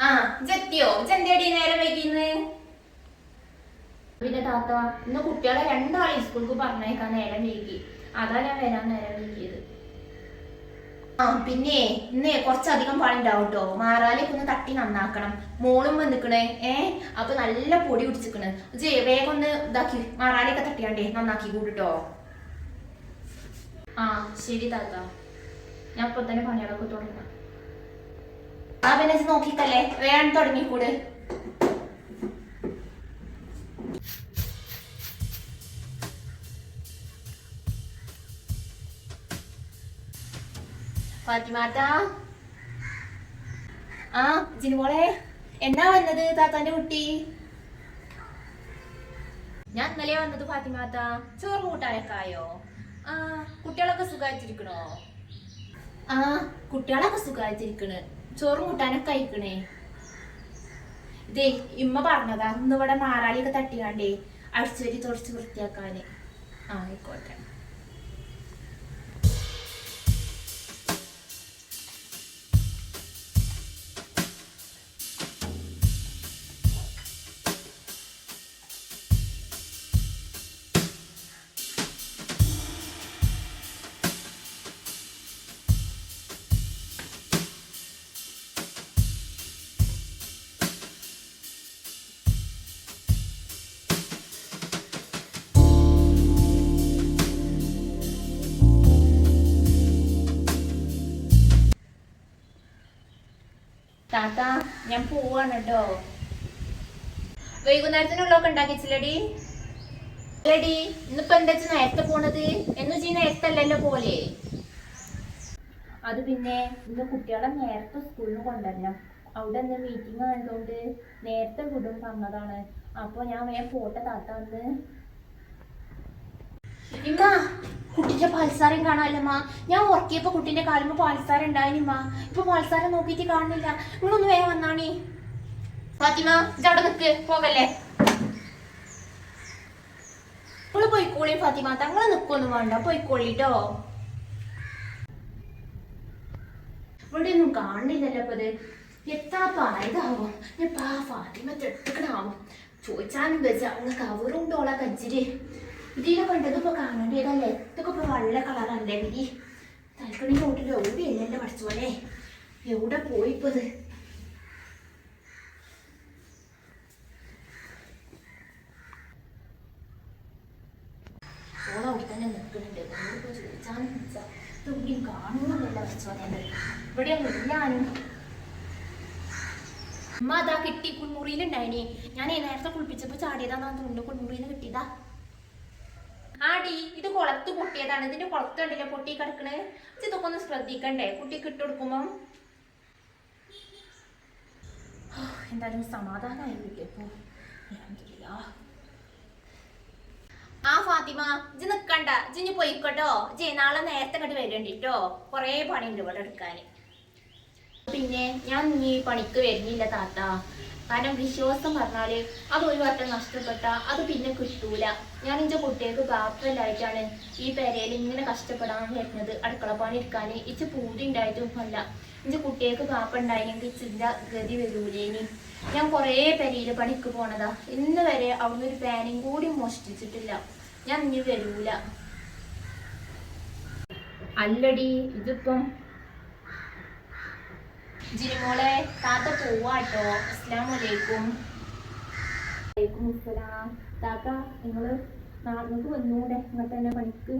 ആ ജെത്തിയോ ജെന്തേടി നേരം വൈകിന്ന്? പിന്നെ താത്ത ഇന്ന് കുട്ടികളെ രണ്ടാളെ സ്കൂൾക്ക് പറഞ്ഞേക്കാൻ നേരം വൈകി. അതാ ഞാൻ വരാൻ നേരം വൈകിയത്. ആ പിന്നെ ഇന്നേ കുറച്ചധികം പണിണ്ടാവും കേട്ടോ മാറാലേക്ക് ഒന്ന് തട്ടി നന്നാക്കണം. മോളും വന്നിക്കണേ. ഏ അപ്പൊ നല്ല പൊടി പിടിച്ചിക്കണ് ജേ വേഗം ഒന്ന് ഇതാക്കി മാറാലേക്ക് തട്ടിയാണ്ടേ നന്നാക്കി കൂടിട്ടോ. ആ ശരി താത്ത. ഞാൻ ഇപ്പൊ തന്നെ പണികളൊക്കെ തുടങ്ങാം. ആ പിന്നെ നോക്കിക്കല്ലേ വേണം തുടങ്ങിക്കൂട്. ഫാത്തിമാത്ത. ആ ജിനുമോളെ എന്നാ വന്നത് താത്താന്റെ കുട്ടി? ഞാൻ ഇന്നലെ വന്നത് ഫാത്തിമാത്ത ചോറ് കൂട്ടാനൊക്കെ ആയോ? ആ കുട്ടികളൊക്കെ സുഖമായിട്ടിരിക്കണോ ആ കുട്ടികളൊക്കെ സുഖമായിട്ടിരിക്കണ് ചോറും കൂട്ടാനൊക്കെ കഴിക്കണേ. ഇതേ ഇമ്മ പറഞ്ഞതാ ഇന്ന് ഇവിടെ മാറാലിയൊക്കെ തട്ടിയാണ്ടേ അടിച്ചുവരി തുടച്ച് വൃത്തിയാക്കാന്. ആയിക്കോട്ടെ. താത്ത ഞാൻ പോവാണ് കേട്ടോ വൈകുന്നേരത്തിനുള്ളൊക്കെ ഉണ്ടാക്കിച്ചില്ലടി. അല്ലടി ഇന്നിപ്പോ എന്താ വെച്ചാ നേരത്തെ പോണത്? എന്ന് വെച്ചാൽ നേരത്തെ പോലെ അത് പിന്നെ ഇന്ന് കുട്ടികളെ നേരത്തെ സ്കൂളിൽ കൊണ്ടുവരണം അവിടെ ഇന്ന് മീറ്റിംഗ് ആയതുകൊണ്ട് നേരത്തെ വിടും പറഞ്ഞതാണ്. അപ്പൊ ഞാൻ വേഗം പോട്ടെ താത്ത വന്ന് ഇമ്മ കുട്ടിന്റെ പാൽസാരം കാണാല്ലമ്മാ ഞാൻ ഉറക്കിയപ്പോ കുട്ടിന്റെ കാലുമ്പോ പാൽസാരം ഉണ്ടായിനിമ്മ ഇപ്പൊ പാൽസാരം നോക്കിയിട്ട് കാണുന്നില്ല. നിങ്ങളൊന്ന് വേഗം വന്നാണേ. ഫാത്തിമ ഇതവിടെ നിക്ക്. പോകല്ലേ നിങ്ങൾ പോയിക്കോളി ഫാത്തിമ. തങ്ങൾ നിക്കൊന്നും വേണ്ട. പോയിക്കോളിട്ടോ. ഇവിടെ ഒന്നും കാണുന്നില്ലല്ലോ അപ്പത് എത്താ പായതാവും. ഞാൻ പാ ഫാത്തിമ എടുക്കണാവും ചോദിച്ചാലും വെച്ചാ കവറും ഉണ്ടോളാ കച്ചിരി ഇതിനെ കണ്ടത് ഇപ്പൊ കാണേണ്ടതല്ലേ? ഇതൊക്കെ ഇപ്പൊ വെള്ള കളറല്ലേ വിധി? തൽക്കണി ഒരു എവിടെയല്ല പഠിച്ചു പോലെ എവിടെ പോയി ഇപ്പൊ ഇത്? ഓളെ അവിടെ അതാ കിട്ടി കുൾമുറിയിലുണ്ടായിനി ഞാൻ നേരത്തെ കുളിപ്പിച്ചപ്പോ ചാടിയതാന്നാ തോന്നുന്നു കുൾമുറിയിൽ നിന്ന് കിട്ടിയതാ. ആടി ഇത് കുളത്ത് പൊട്ടിയതാണ്. ഇതിന്റെ കുളത്ത് കണ്ടില്ല പൊട്ടി കിടക്കണേ? ഇതൊക്കെ ഒന്ന് ശ്രദ്ധിക്കണ്ടേ? കുട്ടിക്ക് ഇട്ടുകൊടുക്കുമ്പം എന്തായാലും അൽഹംദുലില്ലാ. ആ ഫാത്തിമ ജി നിക്കണ്ട. ഇജ്ജ് പോയിക്കോട്ടോ. ജി നാളെ നേരത്തെ കണ്ട് വരണ്ടിട്ടോ. കൊറേ പണിയുണ്ട് ഇവിടെ എടുക്കാന്. പിന്നെ ഞാൻ ഇനി പണിക്ക് വരുന്നില്ല താത്ത. കാരണം വിശ്വാസം പറഞ്ഞാൽ അത് ഒരു വട്ടം നഷ്ടപ്പെട്ട അത് പിന്നെ കിട്ടൂല. ഞാൻ എന്റെ കുട്ടികൾക്ക് ബാപ്പല്ലായിട്ടാണ് ഈ പെരയിൽ ഇങ്ങനെ കഷ്ടപ്പെടാൻ വരുന്നത്. അടുക്കളപ്പാണി പണി എടുക്കാന് ഇച്ച് പൂതി ഉണ്ടായിട്ടും അല്ല എന്റെ കുട്ടികൾക്ക് ബാപ്പ ഉണ്ടായെങ്കിൽ ഇച്ചിന്റെ ഗതി വരൂലേനി. ഞാൻ കുറേ പെരയിൽ പണിക്ക് പോണതാ. ഇന്ന് വരെ അവിടുന്ന് ഒരു പാനും കൂടി മോഷ്ടിച്ചിട്ടില്ല. ഞാൻ ഇനി വരൂല. അല്ലടി ഇതിപ്പം ജിനിമോളെ താത്ത പോവാട്ടോ. അസ്ലാം വലൈക്കും വലൈക്കും താത്ത നിങ്ങൾ നാട്ടിലേക്ക് വന്നൂടെ? ഇങ്ങോട്ട് തന്നെ പണിക്ക്?